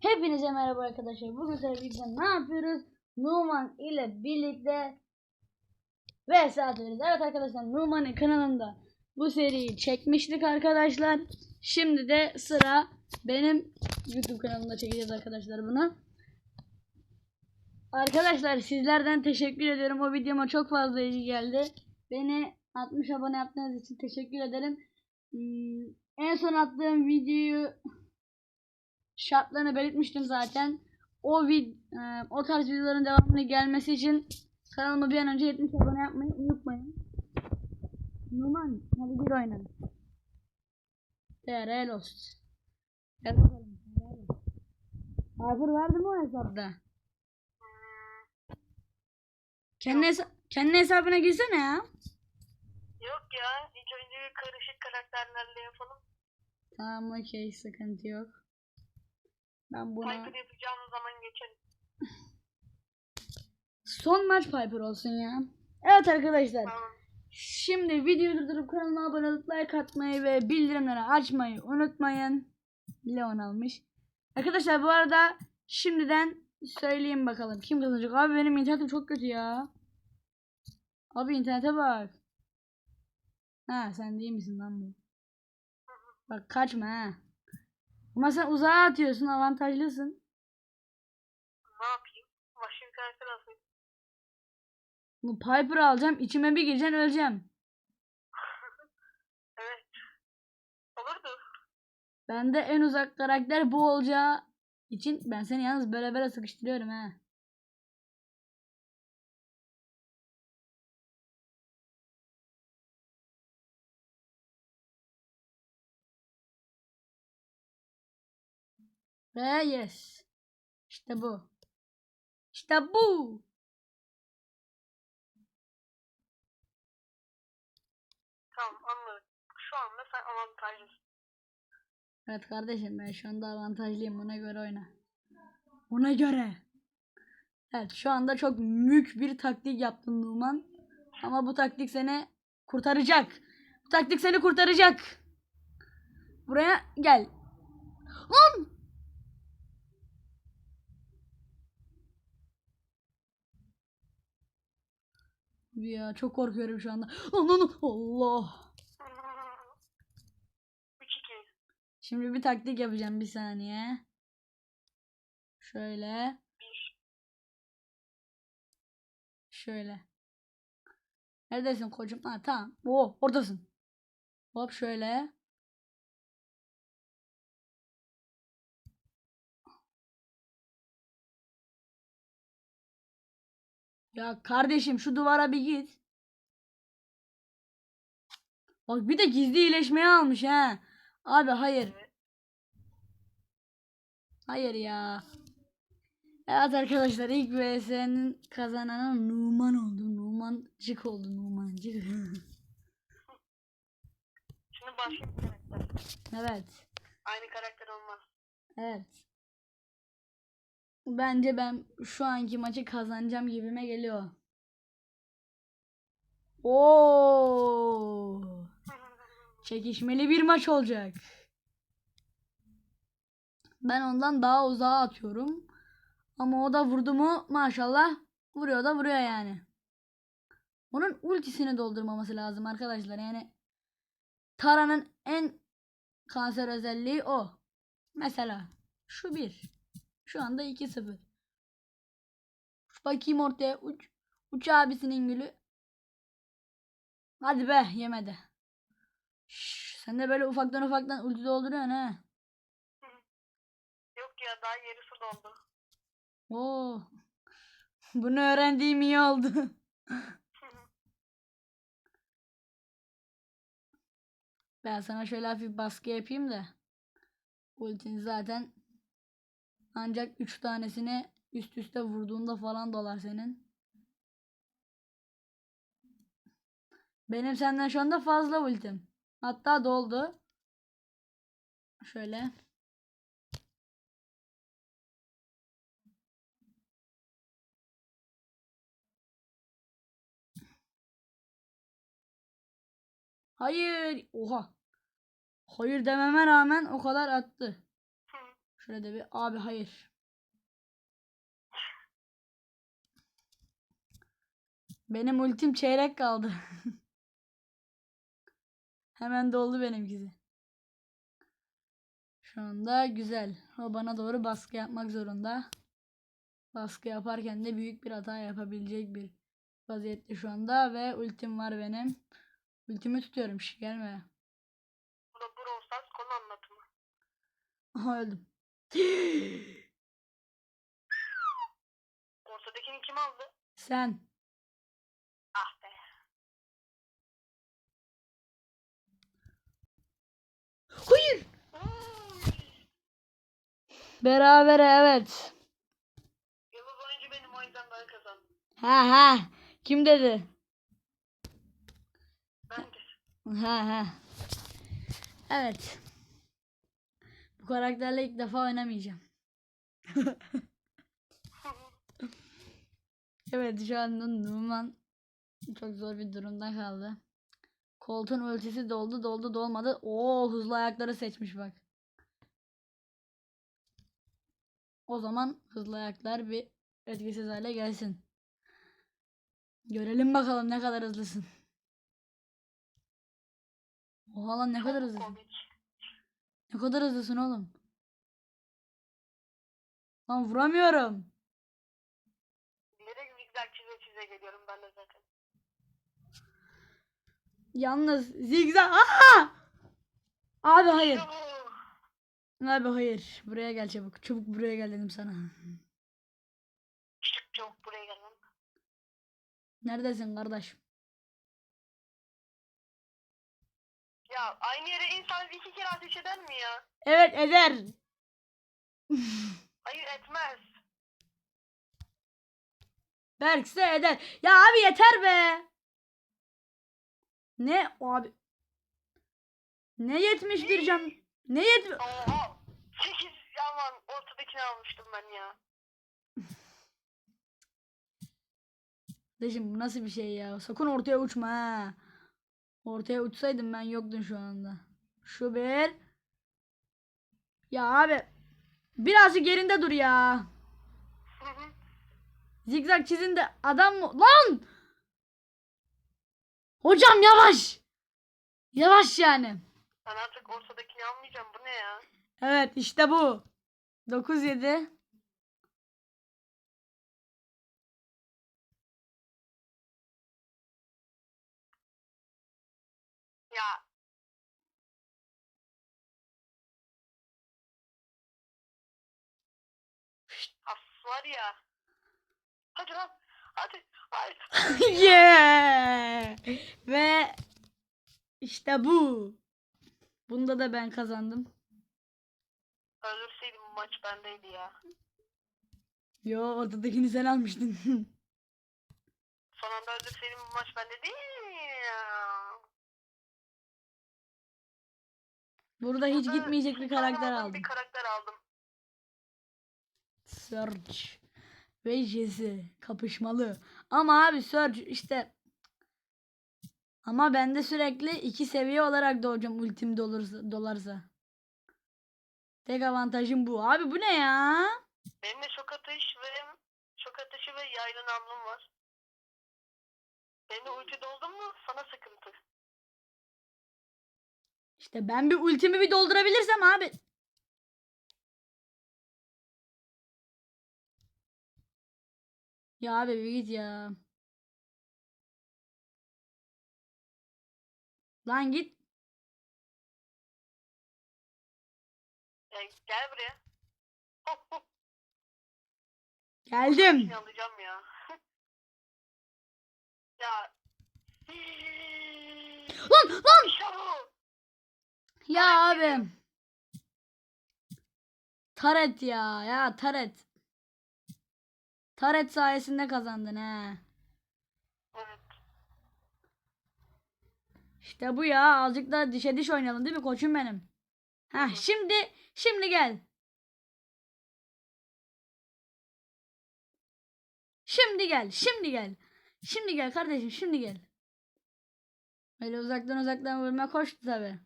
Hepinize merhaba arkadaşlar. Bugün sizlerle ne yapıyoruz? Numan ile birlikte vs atıyoruz. Evet arkadaşlar Numan'ın kanalında bu seriyi çekmiştik arkadaşlar. Şimdi de sıra benim YouTube kanalımda çekeceğiz arkadaşlar bunu. Arkadaşlar sizlerden teşekkür ediyorum. O videoma çok fazla ilgi geldi. Beni 60 abone yaptığınız için teşekkür ederim. Hmm, en son attığım videoyu şartlarını belirtmiştim zaten. O vid e, o tarz videoların devamını gelmesi için kanalıma bir an önce 70 abone yapmayı unutmayın. Numan hadi bir oynayalım. TR Lost. Gel bakalım. Hazır verdi mi o hesapta? Kendi, hesa kendi hesabına girsene ya. Yok ya. İlk önce bir karışık karakterlerle yapalım. Tamam okey sıkıntı yok. Ben buna Piper yapacağımız zaman geçelim. son maç Piper olsun ya. Evet arkadaşlar. Tamam. Şimdi videoyu durdurup kanalıma abone olup like atmayı ve bildirimleri açmayı unutmayın. Leon almış. Arkadaşlar bu arada şimdiden söyleyeyim bakalım kim kazanacak. Abi benim internetim çok kötü ya. Abi internete bak. Ha sen değil misin lan bu? Bak kaçma ha. Ama sen uzağa atıyorsun avantajlısın. Ne yapayım? Karakter alsaydım. Bu Piper alacağım içime bir gireceksin öleceğim. Evet. Olurdu. Bende en uzak karakter bu olacağı için ben seni yalnız böyle böyle sıkıştırıyorum ha. Ve yes. İşte bu. İşte bu. Tamam anladık. Şu anda sen avantajlısın. Evet kardeşim ben şu anda avantajlıyım ona göre oyna. Ona göre. Evet şu anda çok mük bir taktik yaptın Numan. Ama bu taktik seni kurtaracak. Bu taktik seni kurtaracak. Buraya gel. Lan! Ya çok korkuyorum şu anda. Lan Allah. 3-2. Şimdi bir taktik yapacağım bir saniye. Şöyle. Şöyle. Neredesin koçum? Ha tamam. Oo oradasın. Hop şöyle. Ya kardeşim şu duvara bir git. Bak bir de gizli iyileşmeye almış ha. Abi hayır. Hayır ya. Evet arkadaşlar ilk VS'nin kazananı Numan oldu. Numancık oldu Numancık. Şimdi başka bir karakter. evet. Aynı karakter olmaz. Evet. Bence ben şu anki maçı kazanacağım gibime geliyor. Oo! Çekişmeli bir maç olacak. Ben ondan daha uzağa atıyorum. Ama o da vurdu mu maşallah vuruyor da vuruyor yani. Onun ultisini doldurmaması lazım arkadaşlar. Yani Tara'nın en kanser özelliği o. Mesela şu bir. Şu anda 2-0. Bakayım ortaya uç. Uç abisinin gülü. Hadi be yemedi. Şş, sen de böyle ufaktan ufaktan ulti dolduruyorsun ha. Yok ya daha yarısı doldu. Oo. Bunu öğrendiğim iyi oldu. Ben sana şöyle hafif baskı yapayım da. Ultin zaten ancak 3 tanesini üst üste vurduğunda falan dolar senin. Benim senden şu anda fazla ultim. Hatta doldu. Şöyle. Hayır. Oha. Hayır dememe rağmen o kadar attı. Şöyle bir abi hayır. Benim ultim çeyrek kaldı. Hemen doldu benimkisi. Şu anda güzel. O bana doğru baskı yapmak zorunda. Baskı yaparken de büyük bir hata yapabilecek bir vaziyette şu anda ve ultim var benim. Ultimi tutuyorum. Şş, gelme. Bu da Brawl Stars konu anlatımı. Aha öldüm. Ortadakini kim aldı? Sen. Ah be. Hayır. Berabere evet. Yıldız oyuncu benim o yüzden ben kazandım. Ha ha. Kim dedi? Bendir. Ha ha. Evet. Karakterle ilk defa oynamayacağım. Evet şu an Numan çok zor bir durumda kaldı. Koltuğun ultisi doldu doldu dolmadı. Oo hızlı ayakları seçmiş bak. O zaman hızlı ayaklar bir etkisiz hale gelsin. Görelim bakalım ne kadar hızlısın. Oha lan ne kadar hızlısın. Komik. Ne kadar hızlısın oğlum. Lan vuramıyorum. Bilerek zigzag çize çize geliyorum ben de zaten. Yalnız zigzag. Aa! Abi hayır. Abi hayır. Buraya gel çabuk. Çabuk buraya gel dedim sana. Çabuk buraya gel lan. Neredesin kardeş? Ya aynı yere insan iki kere ateş eder mi ya? Evet eder. Hayır etmez. Berkse eder. Ya abi yeter be. Ne abi? Ne 71 can? Ne yet? Oha. 8 aman ortadakini almıştım ben ya. Kardeşim bu nasıl bir şey ya? Sakın ortaya uçma ha. Ortaya uçsaydım ben yoktun şu anda. Şu bir. Ya abi. Birazcık yerinde dur ya. Zigzag çizin de adam mı? Lan! Hocam yavaş. Yavaş yani. ben artık ortadakini almayacağım. Bu ne ya? Evet işte bu. 9-7. As var ya. Hadi lan. Hadi. Hayır. yeah! Ve işte bu. Bunda da ben kazandım. Ölürseydim bu maç bendeydi ya. Yo ortadakini sen almıştın. Son anda öldürseydim bu maç bende değil ya. Burada hiç Burada gitmeyecek bir karakter aldım. Bir karakter aldım. Surge ve Jesse kapışmalı. Ama abi Surge işte ama ben de sürekli iki seviye olarak doğacağım ultim dolursa, dolarsa. Tek avantajım bu. Abi bu ne ya? Benim de şok atış ve şok atışı ve yaylın namlum var. Benim de ulti doldu mu sana sıkıntı. İşte ben bir ultimi bir doldurabilirsem abi. Ya abi bir git ya. Lan git. Ya gel buraya. Hop hop. Geldim. Alacağım ya. ya. Lan lan. Bu. Ya abi. Taret ya. Ya Taret. Taret sayesinde kazandın he. Evet. İşte bu ya. Azıcık da dişe diş oynayalım değil mi koçum benim? Heh şimdi şimdi gel. Şimdi gel. Şimdi gel. Şimdi gel kardeşim şimdi gel. Öyle uzaktan uzaktan vurma koştu tabi.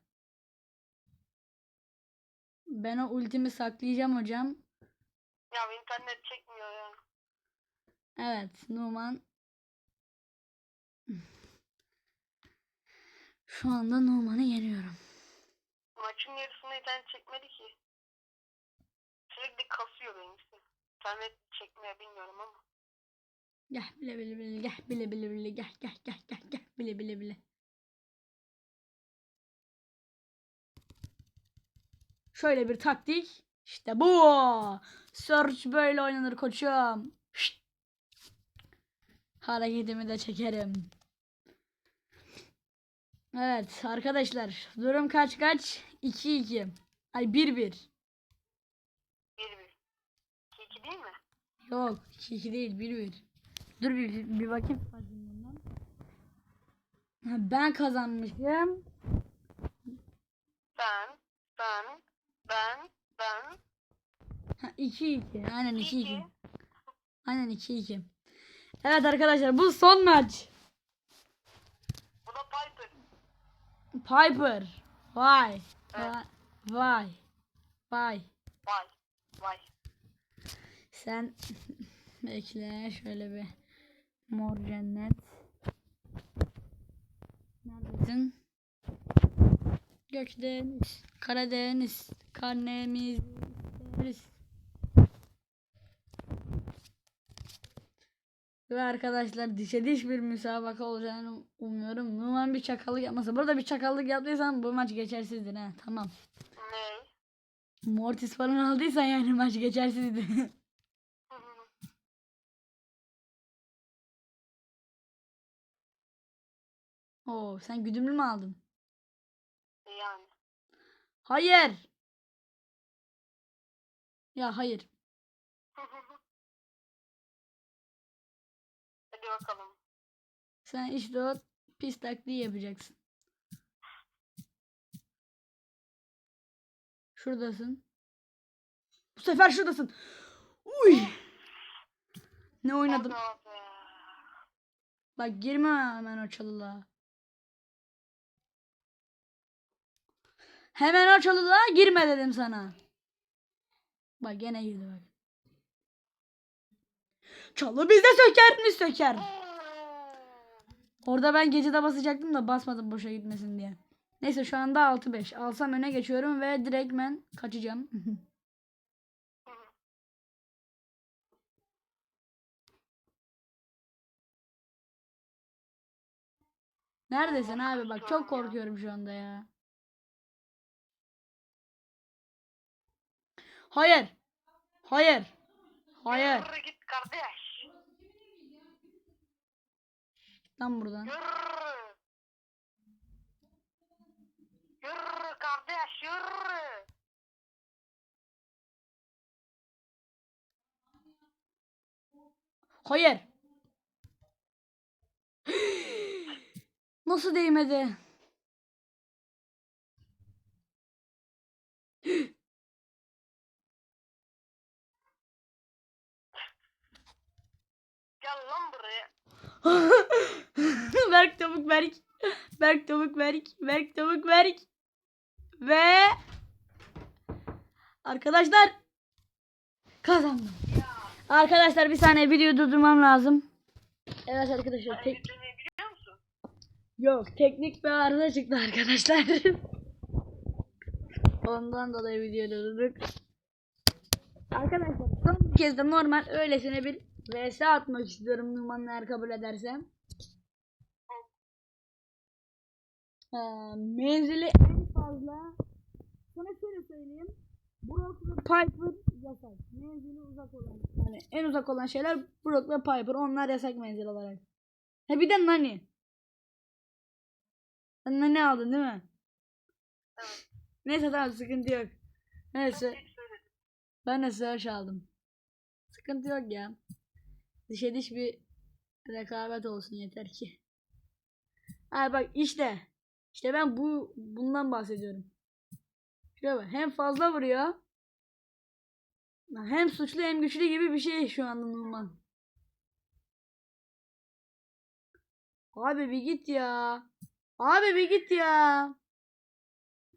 Ben o ultimi saklayacağım hocam. Ya internet çekmiyor ya. Evet Numan. Şu anda Numan'ı yeniyorum. Maçın yarısında internet çekmedi ki. Sürekli kasıyor benimkisi. İnternet çekmiyor bilmiyorum ama. Gel bile bile bile gel bile bile bile gel gel gel gel gel bile bile bile. Şöyle bir taktik. İşte bu. Search böyle oynanır koçum. Hareketimi de çekerim. Evet arkadaşlar. Durum kaç kaç? 2-2. Ay 1-1. 1-1. 2-2 değil mi? Yok 2-2 değil 1-1. Dur bir, bir bakayım. Ben kazanmışım. Ben, ben, ben, ben. Ha 2-2. Aynen 2-2. 2-2. Aynen 2-2. Evet arkadaşlar bu son maç. Bu da Piper. Piper. Vay. Evet. Vay. Vay. Vay. Vay. Sen bekle şöyle bir mor cennet. Neredesin? Gökdeniz, Karadeniz, karnemiz isteriz. Ve arkadaşlar dişe diş bir müsabaka olacağını umuyorum. Numan bir çakallık yapmasa. Burada bir çakallık yaptıysan bu maç geçersizdir ha. Tamam. Ne? Mortis falan aldıysan yani maç geçersizdir. Oo, sen güdümlü mü aldın? yani. Hayır. Ya hayır. Hadi bakalım. Sen işte o pis taktiği yapacaksın. Şuradasın. Bu sefer şuradasın. Uy. Ne be. Bak girme hemen o çalılığa. Hemen o çalılığa girme dedim sana. Bak gene girdi bak. Çalı bizde söker mi söker? Orada ben gecede basacaktım da basmadım boşa gitmesin diye. Neyse şu anda 6-5. Alsam öne geçiyorum ve direktmen kaçacağım. Neredesin abi bak çok korkuyorum şu anda ya. Hayır. Hayır. Hayır. Yürü git kardeş. Lan buradan. Yürü. Yürü kardeş yürü. Hayır. Nasıl değmedi? Gel lan buraya. Berk tavuk Berk. Berk tavuk Berk. Berk tavuk Berk. Ve arkadaşlar kazandım. Arkadaşlar bir saniye videoyu durdurmam lazım. Evet arkadaşlar tek yok teknik bir arıza çıktı arkadaşlar. Ondan dolayı videoyu durdurduk. Arkadaşlar son bir kez de normal öylesine bir vs atmak istiyorum Numan'ı eğer kabul edersem. Ee, menzili en fazla sana şöyle söyleyeyim. Brock ve Piper yasak. Menzili uzak olan. Yani en uzak olan şeyler Brock ve Piper. Onlar yasak menzil olarak. Ha bir de Nani. Nani aldın değil mi? Evet. Neyse tamam sıkıntı yok. Neyse. Ben de Search aldım. Sıkıntı yok ya. Dişe diş bir rekabet olsun yeter ki. Ha bak işte. İşte ben bu bundan bahsediyorum. Şuraya bak. Hem fazla vuruyor. Hem suçlu hem güçlü gibi bir şey şu anda Numan. Abi bir git ya. Abi bir git ya.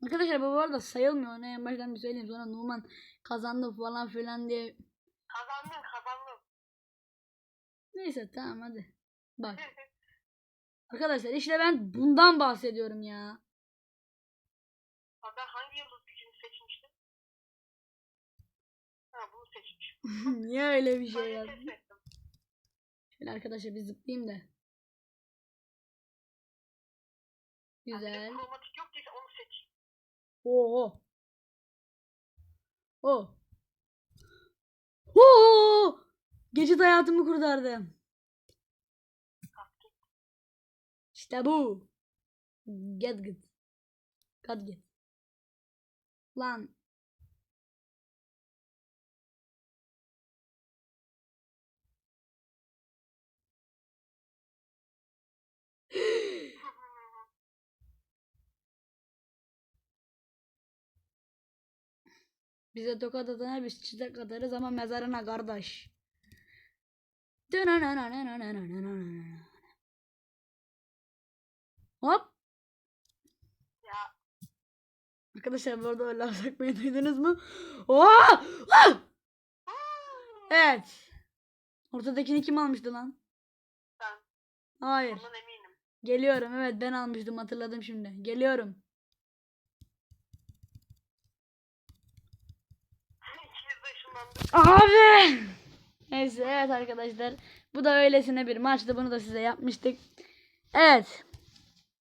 Arkadaşlar bu arada sayılmıyor. Onu en baştan bir söyleyeyim. Sonra Numan kazandı falan filan diye. Kazandın. Neyse tamam hadi. Bak. Arkadaşlar işte ben bundan bahsediyorum ya. Abi ben hangi yıldız gücünü seçmiştim? Ha bunu seçmişim. Niye öyle bir şey yaptın? Şöyle arkadaşlar bir zıplayayım da. Güzel. Kromatik yok değilse onu seç. Oo. O. Oo. Geçit hayatımı kurtardım. İşte bu. Get get. Got get. Lan. Bize tokat atana biz çiçek atarız ama mezarına kardeş. Hop. Ya Arkadaşlar bu arada öyle laf sokmayı duydunuz mu? Oha! Evet. Ortadakini kim almıştı lan? ben Hayır. ondan eminim. Geliyorum. Evet ben almıştım hatırladım şimdi. Geliyorum. Abi! Neyse evet arkadaşlar. Bu da öylesine bir maçtı. Bunu da size yapmıştık. Evet.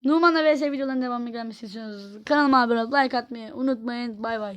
Numan'la vs videoların devamı gelmesi istiyorsanız kanalıma abone olup like atmayı unutmayın. Bay bay.